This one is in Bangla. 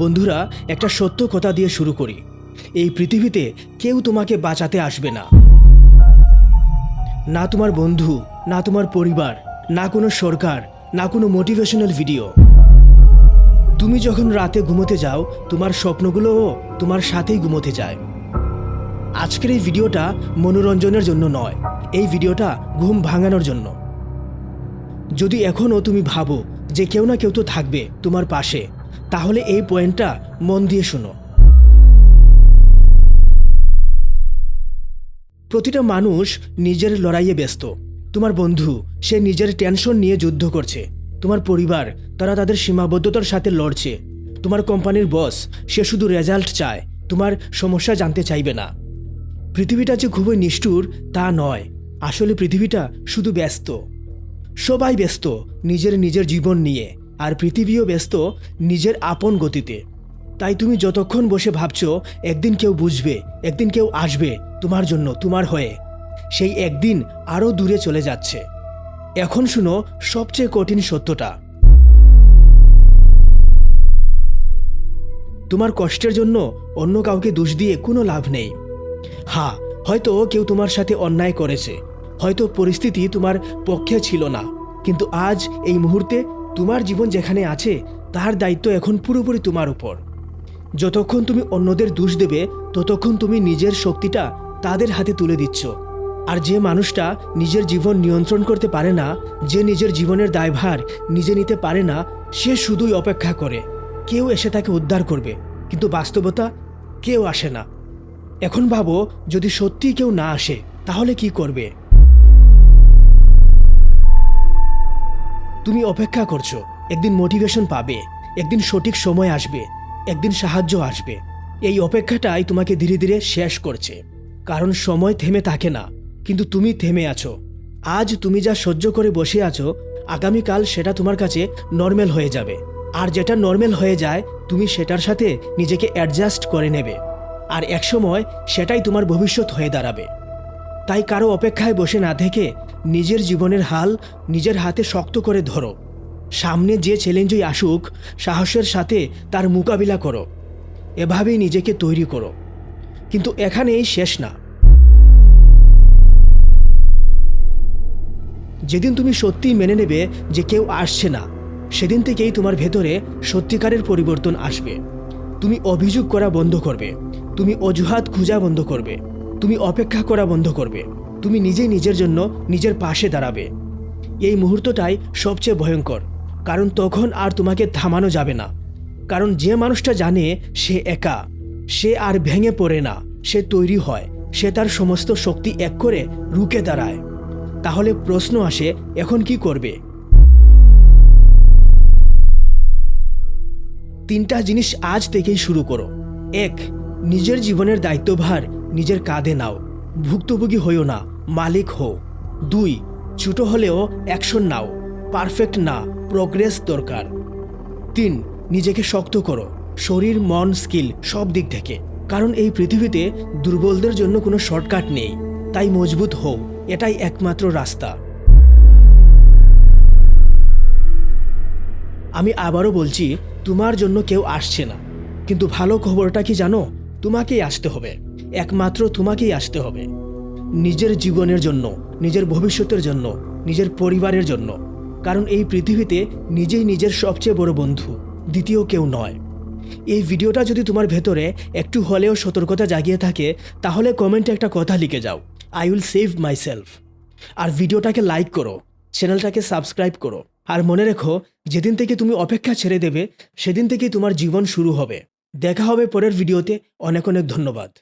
বন্ধুরা, একটা সত্য কথা দিয়ে শুরু করি। এই পৃথিবীতে কেউ তোমাকে বাঁচাতে আসবে না। না তোমার বন্ধু, না তোমার পরিবার, না কোনো সরকার, না কোনো মোটিভেশনাল ভিডিও তুমি যখন রাতে ঘুমোতে যাও, তোমার স্বপ্নগুলোও তোমার সাথেই ঘুমোতে যায়। আজকের এই ভিডিওটা মনোরঞ্জনের জন্য নয়, এই ভিডিওটা ঘুম ভাঙানোর জন্য। যদি এখনও তুমি ভাবো যে কেউ না কেউ তো থাকবে তোমার পাশে তাহলে এই পয়েন্টটা মন দিয়ে শোনো। প্রতিটা মানুষ নিজের লড়াইয়ে ব্যস্ত। তোমার বন্ধু, সে নিজের টেনশন নিয়ে যুদ্ধ করছে। তোমার পরিবার, তারা তাদের সীমাবদ্ধতার সাথে লড়ছে। তোমার কোম্পানির বস সে শুধু রেজাল্ট চায়, তোমার সমস্যা জানতে চাইবে না। পৃথিবীটা যে খুবই নিষ্ঠুর, তা নয়। আসলে পৃথিবীটা শুধু ব্যস্ত। সবাই ব্যস্ত নিজের নিজের জীবন নিয়ে। আর পৃথিবীও ব্যস্ত নিজের আপন গতিতে। তাই তুমি যতক্ষণ বসে ভাবছ, একদিন কেউ বুঝবে, একদিন কেউ আসবে তোমার জন্য, তোমার হয়ে। সেই একদিন আরও দূরে চলে যাচ্ছে। এখন শুনো সবচেয়ে কঠিন সত্যটা। তোমার কষ্টের জন্য অন্য কাউকে দোষ দিয়ে কোনো লাভ নেই। হ্যাঁ হয়তো কেউ তোমার সাথে অন্যায় করেছে। হয়তো পরিস্থিতি তোমার পক্ষে ছিল না। কিন্তু আজ এই মুহূর্তে তোমার জীবন যেখানে আছে তার দায়িত্ব এখন পুরোপুরি তোমার উপর। যতক্ষণ তুমি অন্যদের দোষ দেবে, ততক্ষণ তুমি নিজের শক্তিটা তাদের হাতে তুলে দিচ্ছ। আর যে মানুষটা নিজের জীবন নিয়ন্ত্রণ করতে পারে না, যে নিজের জীবনের দায়ভার নিজে নিতে পারে না, সে শুধুই অপেক্ষা করে। কেউ এসে তাকে উদ্ধার করবে, কিন্তু বাস্তবতা কেউ আসে না। এখন ভাবো, যদি সত্যি কেউ না আসে, তাহলে কি করবে? তুমি অপেক্ষা করছ। একদিন মোটিভেশন পাবে, একদিন সঠিক সময় আসবে, একদিন সাহায্য আসবে। এই অপেক্ষাটাই তোমাকে ধীরে ধীরে শেষ করছে। কারণ সময় থেমে থাকে না, কিন্তু তুমি থেমে আছো। আজ তুমি যা সহ্য করে বসে আছো, আগামীকাল সেটা তোমার কাছে নর্মাল হয়ে যাবে। আর যেটা নর্মাল হয়ে যায়, তুমি সেটার সাথে নিজেকে অ্যাডজাস্ট করে নেবে। আর একসময় সেটাই তোমার ভবিষ্যৎ হয়ে দাঁড়াবে। তাই কারও অপেক্ষায় বসে না থেকে নিজের জীবনের হাল নিজের হাতে শক্ত করে ধরো। সামনে যে চ্যালেঞ্জই আসুক, সাহসের সাথে তার মোকাবিলা করো। এভাবেই নিজেকে তৈরি করো। কিন্তু এখানেই শেষ না। যেদিন তুমি সত্যিই মেনে নেবে যে কেউ আসছে না, সেদিন থেকেই তোমার ভেতরে সত্যিকারের পরিবর্তন আসবে। তুমি অভিযোগ করা বন্ধ করবে। তুমি অজুহাত খোঁজা বন্ধ করবে। তুমি অপেক্ষা করা বন্ধ করবে। তুমি নিজেই নিজের জন্য নিজের পাশে দাঁড়াবে। এই মুহূর্তটাই সবচেয়ে ভয়ঙ্কর, কারণ তখন আর তোমাকে থামানো যাবে না। কারণ যে মানুষটা জানে সে একা, সে আর ভেঙে পড়ে না, সে তৈরি হয়, সে তার সমস্ত শক্তি এক করে রুকে দাঁড়ায়। তাহলে প্রশ্ন আসে, এখন কি করবে? তিনটা জিনিস আজ থেকেই শুরু করো। এক, নিজের জীবনের দায়িত্বভার নিজের কাঁধে নাও, ভুক্তভোগী হইও না, মালিক হও। দুই, ছোট হলেও অ্যাকশন নাও, পারফেক্ট না, প্রগ্রেস দরকার। তিন, নিজেকে শক্ত করো, শরীর, মন, স্কিল সব দিক থেকে, কারণ এই পৃথিবীতে দুর্বলদের জন্য কোনো শর্টকাট নেই, তাই মজবুত হও, এটাই একমাত্র রাস্তা। আমি আবারও বলছি, তোমার জন্য কেউ আসছে না, কিন্তু ভালো খবরটা কি জানো? তোমাকেই আসতে হবে। একমাত্র তোমাকেই আসতে হবে। নিজের জীবনের জন্য, নিজের ভবিষ্যতের জন্য, নিজের পরিবারের জন্য। কারণ এই পৃথিবীতে নিজেই নিজের সবচেয়ে বড় বন্ধু, দ্বিতীয় কেউ নয়। এই ভিডিওটা যদি তোমার ভেতরে একটু হলেও সতর্কতা জাগিয়ে থাকে, তাহলে কমেন্টে একটা কথা লিখে যাও I will save myself আর ভিডিওটাকে লাইক করো, চ্যানেলটাকে সাবস্ক্রাইব করো। আর মনে রেখো, যেদিন থেকে তুমি অপেক্ষা ছেড়ে দেবে, সেদিন থেকেই তোমার জীবন শুরু হবে। দেখা হবে পরের ভিডিওতে। অনেক অনেক ধন্যবাদ।